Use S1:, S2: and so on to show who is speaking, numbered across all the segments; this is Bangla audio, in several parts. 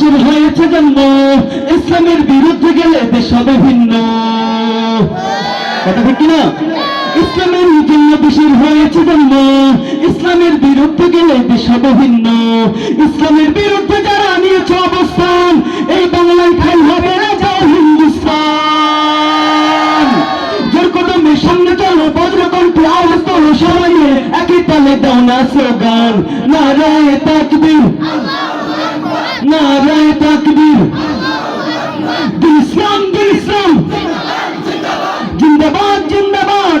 S1: দেশের হয়েছে জন্ম। ইসলামের বিরুদ্ধে গেলে দেশ হবে ভিন্ন। কথা ঠিক কিনা? ইসলামের জন্য দেশের হয়েছে জন্ম। ইসলামের বিরুদ্ধে গেলে দেশ হবে ভিন্ন। ইসলামের বিরুদ্ধে যারা নিয়েছে অবস্থান, এই বাংলায় ঠাই হবে না যাও হিন্দুস্তান। জোর সামনে চলো, বজ্রকণ্ঠে আওয়াজ সবাই একই তালে দাও না স্লোগান। নারায় তাকবীর নারায় তাকবীর দিন ইসলাম দিন ইসলাম জিন্দাবাদ জিন্দাবাদ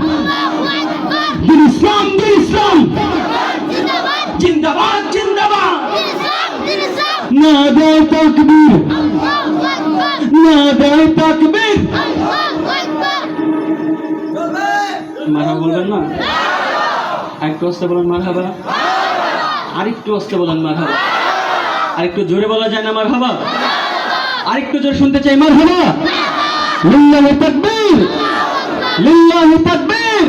S1: জিন্দাবাদ জিন্দাবাদ। তাকবীর। তাকবীর। মারা বলবেন না? একটু আসতে বলেন মার হাবা আরেকটু আসতে বলেন আরেকটু জোরে বলা যায় না মার হাবা আরেকটু জোরে শুনতে চাই মার হাবা লিল্লাহি তাকবীর। লিল্লাহি তাকবীর।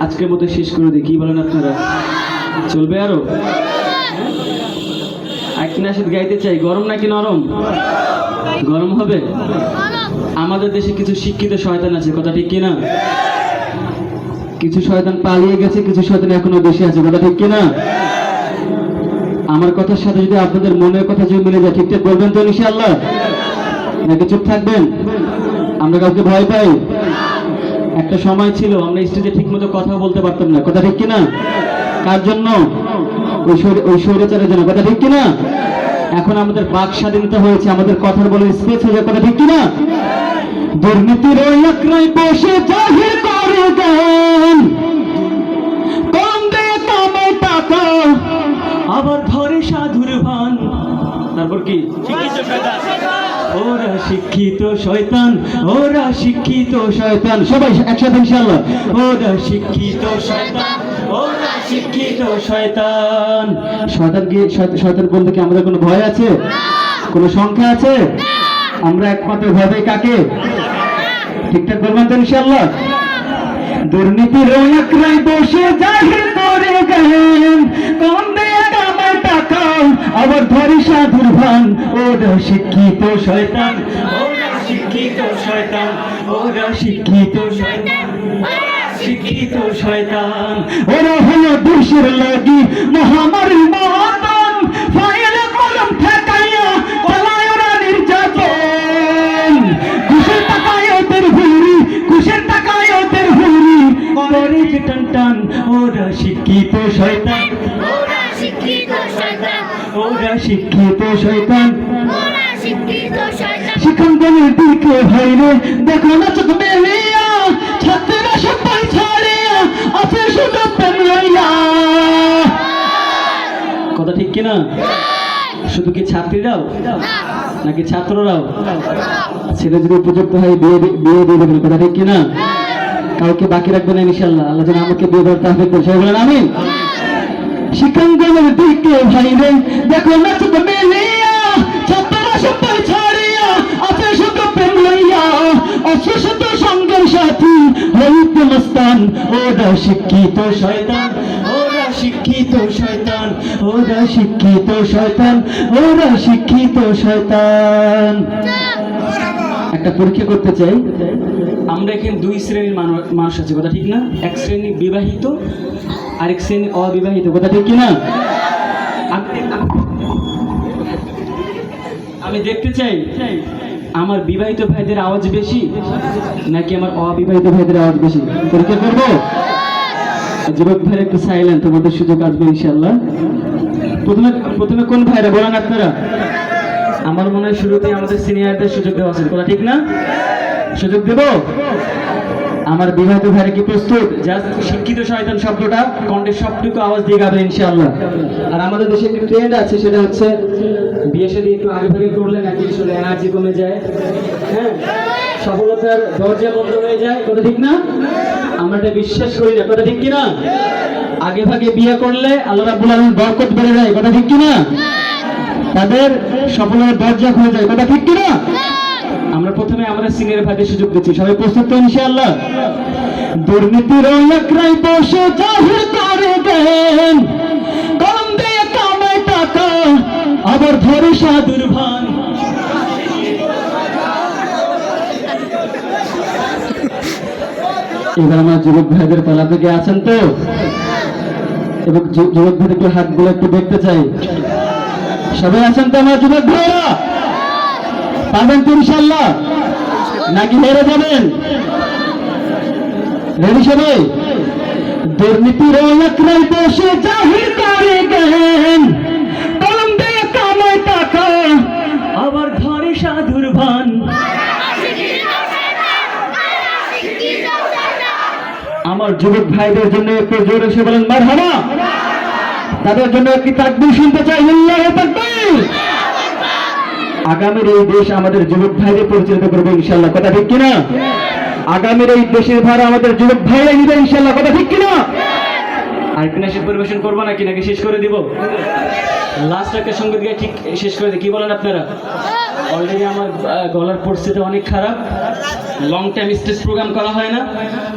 S1: আজকের মতো শেষ করে দিই। কি বলেন আপনারা? চলবে আরও? একদিন গাইতে চাই, গরম নাকি নরম? গরম হবে? আমাদের দেশে কিছু শিক্ষিত শয়তান আছে, কথা ঠিক কিনা? কিছু শয়তান পালিয়ে গেছে, কিছু শয়তান এখনও দেশে আছে, কথা ঠিক কিনা? আমার কথার সাথে যদি আপনাদের মনের কথা যদি মিলে যায়, ঠিকঠাক বলবেন তো ইনশাআল্লাহ? নাকি চুপ থাকবেন? আমরা কাউকে ভয় পাই? একটা সময় ছিল, আমরা স্টেজে ঠিক মতো কথা বলতে পারতাম না, কথা ঠিক কিনা? কার জন্য? ওই স্বৈরাচারের জন্য। কথা ঠিক কিনা? এখন আমাদের বাক স্বাধীনতা হয়েছে আমাদের কথার বলে স্পেস হয়ে কথা ঠিক কিনা? দুর্নীতির ওই একরাই বসে জাহির করে দেন। কম দিয়ে টাকা আবার ধরে সাধুর ভান। তারপর কি? ওরা শিক্ষিত শয়তান ওরা শিক্ষিত শয়তান। সবাই একসাথে ইনশাআল্লাহ। ওরা শিক্ষিত শয়তান। ওরা শিক্ষিত শয়তান। শয়তান কি শয়- শয়তান বলতে কি আমাদের কোনো ভয় আছে? কোনো সংখ্যা আছে? আমরা একমাত্র ভয় পাই কাকে? ঠিকঠাক বলবেন তো ইনশাআল্লাহ? দুর্নীতির একরাই বসে জাহির করে গেলেন। কম দিয়ে কামায় টাকা? আবার ধরি সাধুর ভান। ওরা শিক্ষিত শয়তান। ওরা শিক্ষিত শয়তান। ওরা শিক্ষিত শয়তান। শিক্ষিত শয়তান। ওরা হলো দেশের লাগি মহামারী মহাতন ফাইলে কলম ঠেকাইয়া পালায় ওরা নির্যাতন। ঘুষের টাকায় ওদের হুড়ি ঘুষের টাকায় ওদের হুড়ি। করে যে টান টান ওরা শিক্ষিত শয়তান।
S2: ওরা শিক্ষিত শয়তান।
S1: ওরা শিক্ষিত শয়তান।
S2: শিক্ষিত
S1: দিকে ভাইরে দেখো না চোখ মেলিয়া লইয়া কথা ঠিক কিনা? শুধু কি ছাত্রীরাও? নাকি ছাত্ররাও? ছেলে যদি উপযুক্ত হয় বিয়ে দিয়ে দেবেন কথা ঠিক কিনা? কাউকে বাকি রাখবে না ইনশাল্লাহ আল্লাহ যেন আমাকে বিয়ে দেওয়ার তাহলে সবাই বলেন আমিন। শিক্ষাঙ্গনের দিকে ভাইরে দেখো না চোখ সাথী হইতে মস্তান ওরা শিক্ষিত শয়তান শিক্ষিত শয়তান ওরা শিক্ষিত শয়তান। একটা পরীক্ষা করতে চাই। আমরা এখানে দুই শ্রেণির মানু- মানুষ আছে, কথা ঠিক না? এক শ্রেণি বিবাহিত, আরেক শ্রেণি অবিবাহিত, কথা ঠিক কিনা? আমি দেখতে চাই। আমার বিবাহিত ভাইদের আওয়াজ বেশি নাকি আমার অবিবাহিত ভাইদের আওয়াজ বেশি? পরীক্ষা করব? যুবক ভাইরা একটু সাইলেন্ট তোমাদের সুযোগ আসবে ইনশাল্লাহ প্রথমে প্রথমে কোন ভাইরা বলেন আপনারা? আমার মনে হয় শুরুতেই আমাদের সিনিয়রদের সুযোগ দেওয়া আছে। কথা ঠিক না? সুযোগ দেব? আমার বিবাহিত ভাইরা কি প্রস্তুত? জাস্ট শিক্ষিত শয়তান শব্দটা কণ্ঠের সবটুকু আওয়াজ দিয়ে গাবে ইনশাআল্লাহ। আর আমাদের দেশে একটি ট্রেন্ড আছে, সেটা হচ্ছে বিয়ে সাথে একটু আগে ভাগে করলে নাকি আসলে এনার্জি কমে যায়? হ্যাঁ? সফলতার দরজা বন্ধ হয়ে যায়, কথা ঠিক না? আমরা এটা বিশ্বাস করি না, কথা ঠিক কিনা? আগে ভাগে বিয়ে করলে আল্লাহ রাব্বুল আলামিন বরকত বেড়ে যায়, কথা ঠিক কিনা? তাদের সফলতার দরজা খুলে যায়, কথা ঠিক কিনা? আমরা প্রথমে আমরা সিনিয়র ভাইদের সুযোগ দিচ্ছি, সবাই প্রস্তুত তো ইনশাআল্লাহ? দুর্নীতির একরাই বসে জাহির করে দেন কলম দিয়ে কামায় টাকা আবার ধরে সাধুর ভান। এবার আমার যুবক ভাইদের পালা থেকে আছেন তো? এবং যুবক ভাইদের হাতগুলো একটু দেখতে চাই। সবাই আছেন তো আমার যুবক ভাইরা পাবেন তো ইনশাল্লাহ। নাকি হেরে যাবেন? রেডি সবাই? দুর্নীতির একরাই বসে জাহির করে গেন কলম দিয়ে কামায় টাকা আবার ঘরে সাধুর ভান আমার যুবক ভাইদের জন্য একটু জোরে সে বলেন মার হামা তাদের জন্য একটি তাকবির শুনতে চাই আগামীর এই দেশ আমাদের যুবক ভাইদের পরিচালিত করবে ইনশাল্লাহ কথা ঠিক কিনা? আগামীর এই দেশের ভার আমাদের যুবক ভাইরা নিবে ইনশাল্লাহ কথা ঠিক কিনা? আর কিনা সে পরিবেশন করব নাকি নাকি শেষ করে দিব? লাস্ট একটা সংগীত গায়ে ঠিক শেষ করে দিই, কি বলেন আপনারা? অলরেডি আমার গলার পরিস্থিতি অনেক খারাপ। লং টাইম স্টেজ প্রোগ্রাম করা হয় না।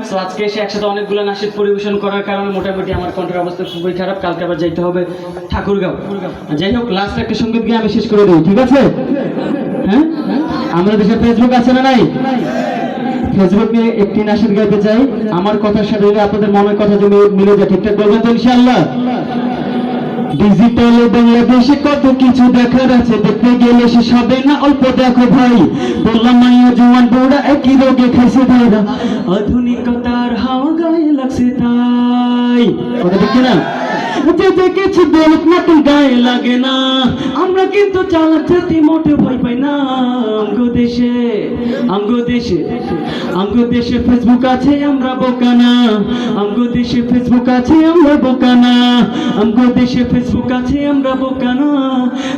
S1: সো আজকে এসে একসাথে অনেকগুলো নাচের পরিবেশন করার কারণে মোটামুটি আমার কণ্ঠের অবস্থা খুবই খারাপ। কালকে আবার যাইতে হবে ঠাকুরগাঁও। যাই হোক লাস্ট একটা সংগীত গিয়ে আমি শেষ করে দিই, ঠিক আছে? হ্যাঁ? আমরা দেশে ফেসবুক আছে না নাই? ফেসবুক নিয়ে একটি নাচের গাইতে চাই। আমার কথার সাথে আপনাদের মনের কথা মিলে যায়, ঠিকঠাক বলবেন তো ইনশাআল্লাহ? ডিজিটাল বাংলাদেশে কত কিছু দেখার আছে? দেখতে গেলে শেষ হবে না অল্প দেখো ভাই। বললাম, মাইয়া, জোয়ান বউরা একই রোগে খাইছে ভাইরা। আধুনিকতার হাওয়া গায়ে লাগছে তাই। কথা ঠিক না যে দেখেছি বলুক না তুই গায়ে লাগে না। আমরা কিন্তু জাতি মোটে ভয় পাই না। দেশে আমগো দেশে আমগো দেশে ফেসবুক আছে, আমরা বোকানা। অঙ্গ দেশে ফেসবুক আছে, আমরা বোকানা। আমগো দেশে ফেসবুক আছে, আমরা বোকানা।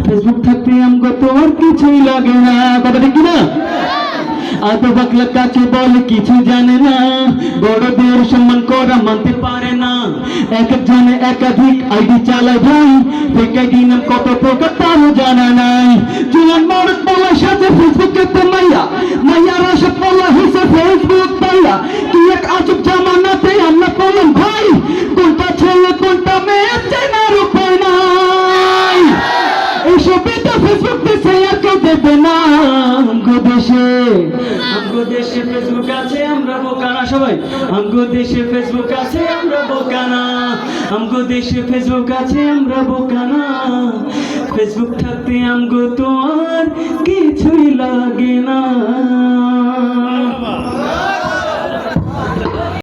S1: ফেসবুক থাকতে আমগো তো আর কিছুই লাগে না। কথাটা কি না আতো বাকলা কাছে বলে কিছু জানে না। বড়দের সম্মান করা মানতে পারে না। এক একজনে একাধিক আইডি চালা ভাই ফেক আইডি নাম কত প্রকার তারও জানা নাই। জুয়ান মরদ বলার সাথে ফেসবুকে তো মাইয়া। মাইয়ারা সব বলা হয়েছে ফেসবুক পাইয়া দেশে আমগো আমরা বোকানা সবাই। আমগো দেশে ফেসবুক আছে, আমরা বোকানা আমগো দেশে ফেসবুক আছে, আমরা বোকানা ফেসবুক থাকতে আমগো তো আর কিছুই লাগে না।